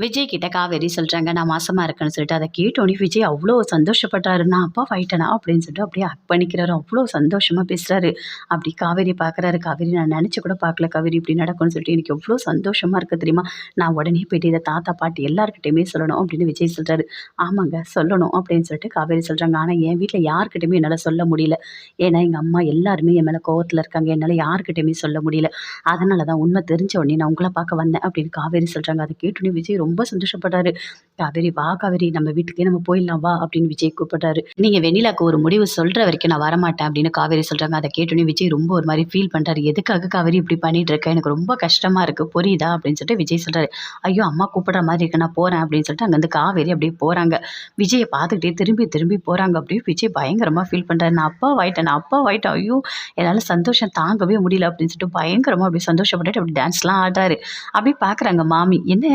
விஜய் கிட்ட காவேரி சொல்கிறாங்க நான் மாசமாக இருக்கேன்னு சொல்லிட்டு அதை கேட்டோன்னே விஜய் அவ்வளோ சந்தோஷப்பட்டாரு. நான் அப்பா ஃபைட்டனா அப்படின்னு சொல்லிட்டு அப்படியே அக் பண்ணிக்கிறாரு. அவ்வளோ சந்தோஷமாக பேசுகிறாரு அப்படி காவேரி பார்க்குறாரு காவேரி நான் நினச்சி கூட பார்க்கல காவேரி இப்படி நடக்கும்னு சொல்லிட்டு எனக்கு எவ்வளோ சந்தோஷமாக இருக்குது தெரியுமா? நான் உடனே போயிட்டு இதை தாத்தா பாட்டி எல்லாருக்கிட்டையுமே சொல்லணும் அப்படின்னு விஜய் சொல்கிறாரு ஆமாங்க சொல்லணும் அப்படின்னு சொல்லிட்டு காவேரி சொல்கிறாங்க ஆனால் என் வீட்டில் யார்கிட்டையுமே என்னால் சொல்ல முடியல. ஏன்னா எங்கள் அம்மா எல்லாருமே என் மேலே கோவத்தில் இருக்காங்க. என்னால் யார்கிட்டையுமே சொல்ல முடியல. அதனால தான் உண்மை தெரிஞ்ச உடனே நான் உங்களை பார்க்க வந்தேன் அப்படின்னு காவேரி சொல்கிறாங்க அதை கேட்டோன்னே விஜய் ரொம்ப சந்தோஷப்பட்டாரு. காவேரி வா காவேரி நம்ம வீட்டுக்கே நம்ம போயிடலாம் வா அப்படின்னு விஜய் கூப்பிட்டாரு நீங்க வெண்ணிலாக்கு ஒரு முடிவு சொல்ற வரைக்கும் நான் வரமாட்டேன் அப்படின்னு காவேரி சொல்றாங்க. அதை கேட்டோன்னே விஜய் ரொம்ப ஒரு மாதிரி ஃபீல் பண்றாரு. எதுக்காக காவேரி இப்படி பண்ணிட்டு இருக்க? எனக்கு ரொம்ப கஷ்டமா இருக்கு. புரியுதா? அப்படின்னு சொல்லிட்டு விஜய் சொல்றாரு. ஐயோ அம்மா கூப்பிடுற மாதிரி இருக்கு. நான் போறேன். அப்படின்னு சொல்லிட்டு அங்கேருந்து காவேரி அப்படியே போறாங்க. விஜயை பார்த்துக்கிட்டே திரும்பி திரும்பி போறாங்க. அப்படியே விஜய் பயங்கரமா ஃபீல் பண்றாரு. நான் அப்பா வாயிட்டேன் நான் அப்பா வாயிட்டேன் ஐயோ என்னால் சந்தோஷம் தாங்கவே முடியல. அப்படின்னு சொல்லிட்டு பயங்கரமா அப்படியே சந்தோஷப்பட்டுட்டு அப்படி டான்ஸ்லாம் ஆடுறாரு. அப்படி பார்க்குறாங்க மாமி. என்ன?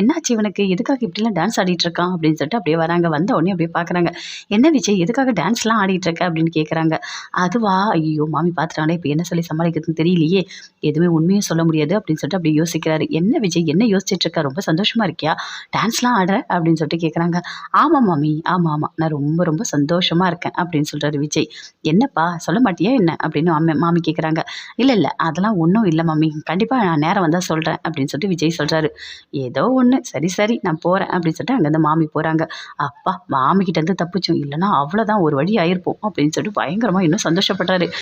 என்னாச்சு இவனுக்கு? எதுக்காக இப்படிலாம் டான்ஸ் ஆடிட்டு இருக்கான் அப்படின்னு சொல்லிட்டு அப்படியே வராங்க. வந்த உடனே அப்படியே பார்க்குறாங்க என்ன விஜய்? எதுக்காக டான்ஸ்லாம் ஆடிட்டு இருக்க அப்படின்னு கேட்குறாங்க அதுவா? ஐயோ மாமி பார்த்துட்டாங்களே இப்போ என்ன சொல்லி சமாளிக்கிறதுன்னு தெரியலையே. எதுவுமே உண்மையும் சொல்ல முடியாது. அப்படின்னு சொல்லிட்டு அப்படியே யோசிக்கிறாரு. என்ன விஜய்? என்ன யோசிச்சுட்டு இருக்கா ரொம்ப சந்தோஷமா இருக்கியா? டான்ஸ்லாம் ஆடுற? அப்படின்னு சொல்லிட்டு கேட்குறாங்க ஆமாம் மாமி. ஆமாம் ஆமாம் நான் ரொம்ப ரொம்ப சந்தோஷமா இருக்கேன். அப்படின்னு சொல்கிறாரு விஜய். என்னப்பா? சொல்ல மாட்டியா என்ன? அப்படின்னு அம்மா மாமி கேட்குறாங்க இல்லை இல்லை. அதெல்லாம் ஒன்றும் இல்லை மாமி. கண்டிப்பாக நான் நேரம் வந்தால் சொல்கிறேன் அப்படின்னு சொல்லிட்டு விஜய் சொல்கிறாரு ஏதோ ஒன்று சரி சரி நான் போகிறேன் அப்படின்னு சொல்லிட்டு அங்கேருந்து மாமி போகிறாங்க அப்பா மாமிக்கிட்டேருந்து தப்பிச்சோம். இல்லைன்னா அவ்வளோதான் ஒரு வழி ஆயிருப்போம் அப்படின்னு சொல்லிட்டு பயங்கரமாக இன்னும் சந்தோஷப்படுறாரு.